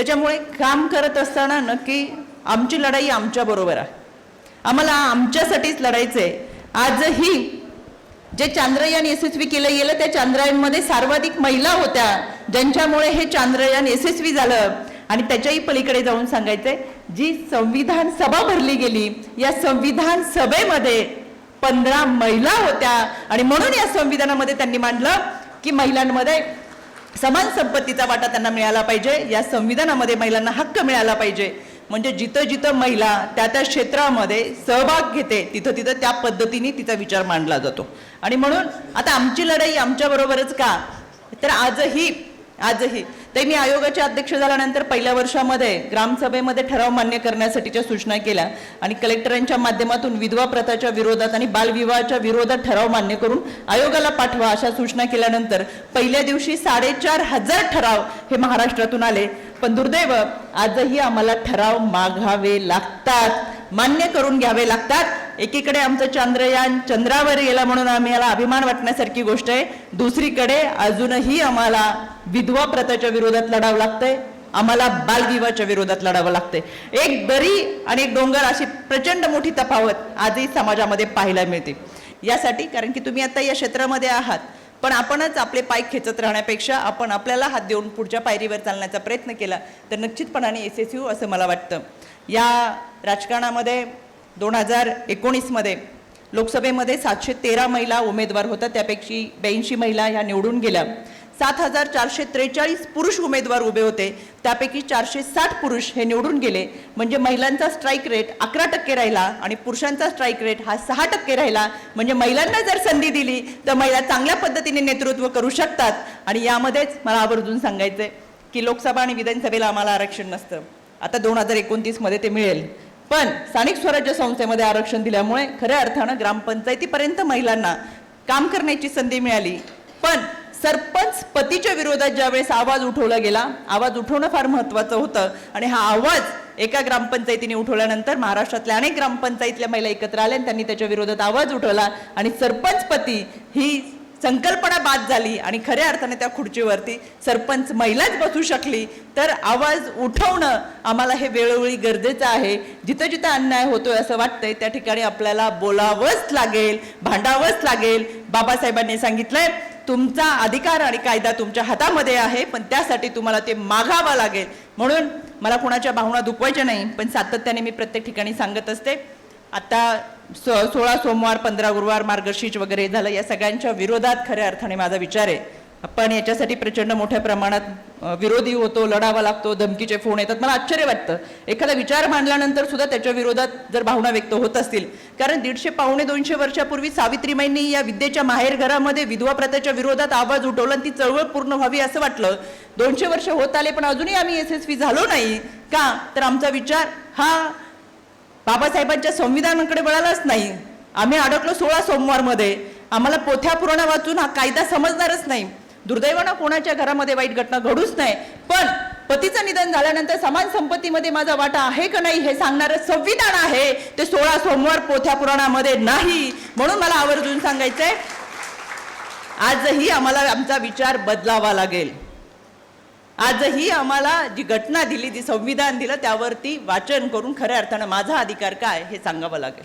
त्याच्यामुळे काम करत असताना नक्की आमची लढाई आमच्या बरोबर आहे. आम्हाला आमच्यासाठीच लढायचंय. आजही जे चांद्रयान यशस्वी केलं गेलं त्या चांद्रयानमध्ये सर्वाधिक महिला होत्या ज्यांच्यामुळे हे चांद्रयान यशस्वी झालं. आणि त्याच्याही पलीकडे जाऊन सांगायचंय जी संविधान सभा भरली गेली या संविधान सभेमध्ये पंधरा महिला होत्या. आणि म्हणून या संविधानामध्ये त्यांनी मांडलं की महिलांमध्ये समान संपत्तीचा वाटा त्यांना मिळाला पाहिजे. या संविधानामध्ये महिलांना हक्क मिळाला पाहिजे. म्हणजे जिथं जिथं महिला त्या त्या क्षेत्रामध्ये सहभाग घेते तिथं तिथं त्या पद्धतीने तिचा विचार मांडला जातो. आणि म्हणून आता आमची लढाई आमच्याबरोबरच का? तर आजही आजही. ते मी आयोगाचे अध्यक्ष झाल्यानंतर पहिल्या वर्षामध्ये ग्रामसभेमध्ये ठराव मान्य करण्यासाठीच्या सूचना केल्या आणि कलेक्टरांच्या माध्यमातून विधवा प्रथाच्या विरोधात आणि बालविवाहाच्या विरोधात ठराव मान्य करून आयोगाला पाठवा अशा सूचना केल्यानंतर पहिल्या दिवशी साडेचार हजार ठराव हे महाराष्ट्रातून आले. पण दुर्दैव आजही आम्हाला ठराव मागावे लागतात. मान्य करून घ्यावे लागतात. एकीकडे आमचं चंद्रयान चंद्रावर गेला म्हणून आम्ही याला अभिमान वाटण्यासारखी गोष्ट आहे. दुसरीकडे अजूनही आम्हाला विधवा प्रथाच्या विरोधात लढावं लागतंय. आम्हाला बालविवाहाच्या विरोधात लढावं लागतंय. एक दरी आणि एक डोंगर अशी प्रचंड मोठी तफावत आजही समाजामध्ये पाहायला मिळते. यासाठी कारण की तुम्ही आता या क्षेत्रामध्ये आहात पण आपणच आपले पाय खेचत राहण्यापेक्षा आपण आपल्याला हात देऊन पुढच्या पायरीवर चालण्याचा प्रयत्न केला तर निश्चितपणाने एस एस यू असं मला वाटतं. या राजकारणामध्ये दोन हजार एकोणीसमध्ये लोकसभेमध्ये सातशे तेरा महिला उमेदवार होत्या. त्यापैकी ब्याऐंशी महिला ह्या निवडून गेल्या. सात हजार चारशे त्रेचाळीस पुरुष उमेदवार उभे होते. त्यापैकी चारशे साठ पुरुष हे निवडून गेले. म्हणजे महिलांचा स्ट्राईक रेट अकरा टक्के राहिला आणि पुरुषांचा स्ट्राईक रेट हा सहा टक्के राहिला. म्हणजे महिलांना जर संधी दिली तर महिला चांगल्या पद्धतीने नेतृत्व करू शकतात. आणि यामध्येच मला आवर्जून सांगायचं आहे की लोकसभा आणि विधानसभेला आम्हाला आरक्षण नसतं. आता दोन हजार एकोणतीसमध्ये ते मिळेल. पण स्थानिक स्वराज्य संस्थेमध्ये आरक्षण दिल्यामुळे खऱ्या अर्थानं ग्रामपंचायतीपर्यंत महिलांना काम करण्याची संधी मिळाली. पण सरपंच पतीच्या विरोधात ज्यावेळेस आवाज उठवला गेला आवाज उठवणं फार महत्वाचं होतं. आणि हा आवाज एका ग्रामपंचायतीने उठवल्यानंतर महाराष्ट्रातल्या अनेक ग्रामपंचायतल्या महिला एकत्र आल्या आणि त्यांनी त्याच्या विरोधात आवाज उठवला. आणि सरपंच पती ही संकल्पना बाद झाली आणि खऱ्या अर्थाने त्या खुर्चीवरती सरपंच महिलाच बसू शकली तर आवाज उठवणं आम्हाला हे वेळोवेळी गरजेचं आहे. जिथं जिथं अन्याय होतोय असं वाटतंय त्या ठिकाणी आपल्याला बोलावंच लागेल भांडावंच लागेल. बाबासाहेबांनी सांगितलंय तुमचा अधिकार आणि कायदा तुमच्या हातामध्ये आहे पण त्यासाठी तुम्हाला ते मागावं लागेल. म्हणून मला कुणाच्या भावना दुखवायच्या नाही पण सातत्याने मी प्रत्येक ठिकाणी सांगत असते. आता सो सोळा सोमवार पंधरा गुरुवार मार्गशीर्ष वगैरे झालं या सगळ्यांच्या विरोधात खऱ्या अर्थाने माझा विचार आहे. आपण याच्यासाठी प्रचंड मोठ्या प्रमाणात विरोधी होतो लढावा लागतो धमकीचे फोन येतात. मला आश्चर्य वाटतं. एखादा विचार मांडल्यानंतर सुद्धा त्याच्या विरोधात जर भावना व्यक्त होत असतील. कारण दीडशे पावणे दोनशे वर्षापूर्वी सावित्रीबाईंनी या विद्येच्या माहेर घरामध्ये विधवा प्रथेच्या विरोधात आवाज उठवला आणि ती चळवळ पूर्ण व्हावी असं वाटलं. दोनशे वर्ष होत आले पण अजूनही आम्ही यशस्वी झालो नाही. का? तर आमचा विचार हा बाबासाहेबांच्या संविधानाकडे वळालाच नाही. आम्ही अडकलो सोळा सोमवारमध्ये. आम्हाला पोथ्या पुराणा वाचून हा कायदा समजणारच नाही. दुर्दैवानं कोणाच्या घरामध्ये वाईट घटना घडूच नाही. पण पतीचं निधन झाल्यानंतर समान संपत्तीमध्ये माझा वाटा आहे का नाही हे सांगणारं संविधान आहे. ते सोळा सोमवार पोथ्या पुराणामध्ये नाही. म्हणून मला आवर्जून सांगायचंय आजही आम्हाला आमचा विचार बदलावा लागेल. आजही आम्हाला जी घटना दिली जी संविधान दिलं त्यावरती वाचन करून खऱ्या अर्थानं माझा अधिकार काय हे सांगावं लागेल.